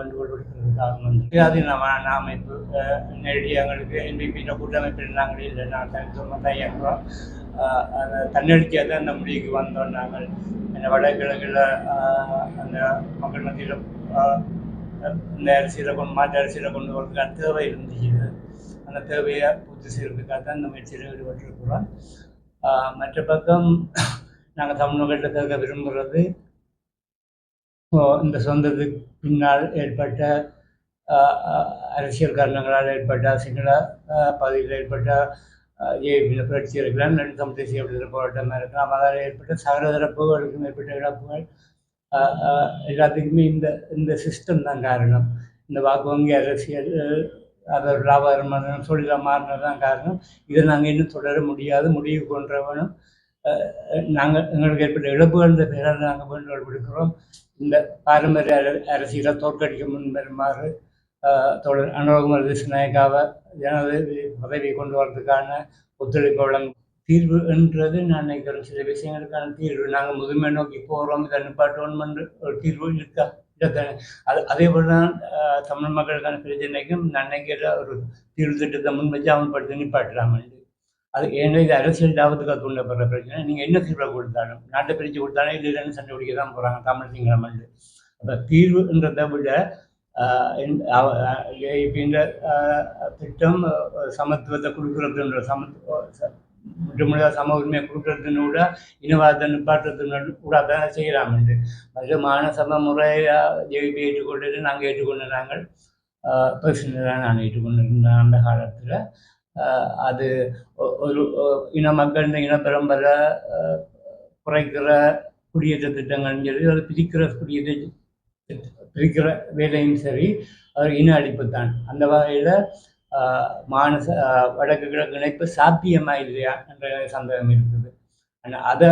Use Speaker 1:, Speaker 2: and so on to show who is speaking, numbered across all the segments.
Speaker 1: வேண்டுகோள் விடுக்கிறது காரணம் சுயாதீனமான அமைப்பு அஹ், நேரடியாக எங்களுக்கு என்பிபின்ற கூட்டமைப்பில் நாங்கள் இல்லை நான் தனித்துவமாக தான் இயங்குறோம். தன்னெழுச்சியாக தான் அந்த முடிவுக்கு வந்தோம் நாங்கள். அந்த வடகிழக்கில் அந்த மக்கள் மத்தியில் இந்த அரசியலை கொண்டு மாற்று அரசியலை கொண்டு வரதுக்கான தேவை இருந்துச்சு அந்த தேவையை பூர்த்தி செய்யறதுக்காக தான் இந்த முயற்சியில் ஈடுபட்டிருக்கிறோம். மற்ற பக்கம் நாங்கள் தமிழ்நாட்டில் மக்கள்கிட்ட கேட்க விரும்புகிறது இந்த சொந்தத்துக்கு பின்னால் ஏற்பட்ட அரசியல் காரணங்களால் ஏற்பட்ட சிங்கள பகுதியில் ஏற்பட்ட ஏபியில் புரட்சி இருக்கலாம் ரெண்டு தேசிய விடுதலை போராட்டமாக இருக்கலாம். அதால் ஏற்பட்ட சகல தரப்புகளுக்கும் ஏற்பட்ட இழப்புகள் எல்லாத்துக்குமே இந்த இந்த சிஸ்டம் தான் காரணம். இந்த வாக்கு வங்கி அரசியல் ஆஹ் லாபகரமான தொழிலாக மாறினது தான் காரணம். இதை நாங்கள் இன்னும் தொடர முடியாது. முடிவு கொண்டவனும் நாங்கள் எங்களுக்கு ஏற்பட்ட இழப்புகள் பேரால் நாங்கள் வேண்டுகோள் விடுக்கிறோம். இந்த பாரம்பரிய அரசியலை தோற்கடிக்க முன்வருமாறு தோழர் அனுரகுமார் தொடர் அனுபவகுமார் திசுநாயக்காவை ஜனாதிபதி பதவி கொண்டு வரதுக்கான ஒத்துழைப்பு வழங்கும் தீர்வு என்றது நான் நினைக்கிறேன். சில விஷயங்களுக்கான தீர்வு நாங்கள் முதுமை நோக்கி போகிறோம் இதை நிப்பாட்டணும் என்று ஒரு தீர்வு இருக்கா? இல்லைத்தானே அது அதே போல் தான் தமிழ் மக்களுக்கான பிரச்சனைக்கும் நான் நினைக்கிற ஒரு தீர்வு திட்டத்தை முன் வச்சு அமல்படுத்தி என்று. அது ஏன்னா இது அரசியல் லாபத்துக்காக தூண்டப்படுற பிரச்சனை? நீங்கள் என்ன தீர்வை கொடுத்தாலும் நாட்டை பிரித்து கொடுத்தாலும் இல்லை இல்லைன்னு சண்டை பிடிக்க தான் போகிறாங்க தமிழ் சிங்களம் வந்து அப்போ தீர்வுன்றதை விட ஆஹ், இந்த- திட்டம் சமத்துவத்தை கொடுக்குறதுன்ற சமத்துவ ச- முற்றுமுழுதாக சம உரிமையை கொடுக்கறதுன்னு கூட இனவாதத்தை நிப்பாட்டுறதுன்னு கூட அதான் செய்கிறாங்க மற்ற மான சம முறையாக ஜேபி ஏற்றுக்கொண்டது நாங்கள் ஏற்றுக்கொண்டு நாங்கள் பர்சனலாக நான் ஏற்றுக்கொண்டிருந்தேன் அந்த காலத்தில். அது ஒ- ஒரு இன மக்கள் இன பரம்பரை குறைக்கிற குடியேற்ற திட்டங்கள்னு சொல்லி அதை பிரிக்கிற குடியேற்ற பிரிக்கிற வேலையும் சரி அவர் இன அழிப்பு தான். அந்த வகையில் மானச வடக்கு கிழக்கு இணைப்பு சாத்தியமா இல்லையா என்ற சந்தேகம் இருக்குது. ஆனால் அதை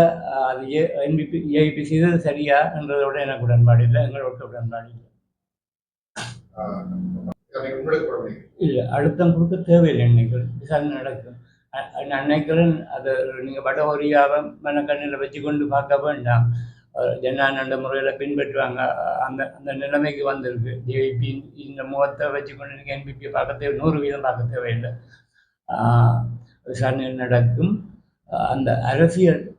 Speaker 1: அது ஏ என்பிபி ஏஐபி செய்தது சரியா என்றதோட எனக்கு உடன்பாடு இல்லை. எங்களோட உடன்பாடு இல்லை.
Speaker 2: உங்களுக்கு போட
Speaker 1: இல்லை அழுத்தம் கொடுக்க தேவையில்லை நினைக்கிறேன் விசாரணை நடக்கும். நான் நினைக்கிறேன் அது நீங்கள் வட ஒரியாவை மனக்கண்ணில் வச்சு கொண்டு பார்க்க வேண்டாம். அஹ் ஜனநாயக முறையில் பின்பற்றுவாங்க. அந்த அந்த நிலைமைக்கு வந்திருக்கு. ஜேபி இந்த முகத்தை வச்சு கொண்டு நீங்கள் என்பிபி பார்க்க தேவை நூறு வீதம் பார்க்க தேவையில்லை. ஆஹ் விசாரணை நடக்கும். அந்த அரசியல்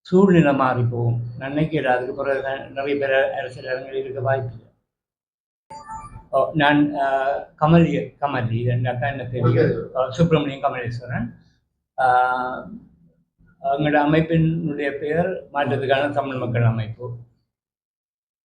Speaker 1: சூழ்நிலை மாறி போகும் நினைக்கிற அதுக்கு பிறகு நிறைய பேர் அரசியல் அரங்கில் இருக்க வாய்ப்பு இல்லை. நான் ஆஹ், கமல் கமல் இது என் அக்கா என்ன தெரியும். சுப்பிரமணியம் கமலேஸ்வரன் ஆஹ், எங்களோட அமைப்பினுடைய பெயர் மாற்றத்துக்கான தமிழ் மக்கள் அமைப்பு.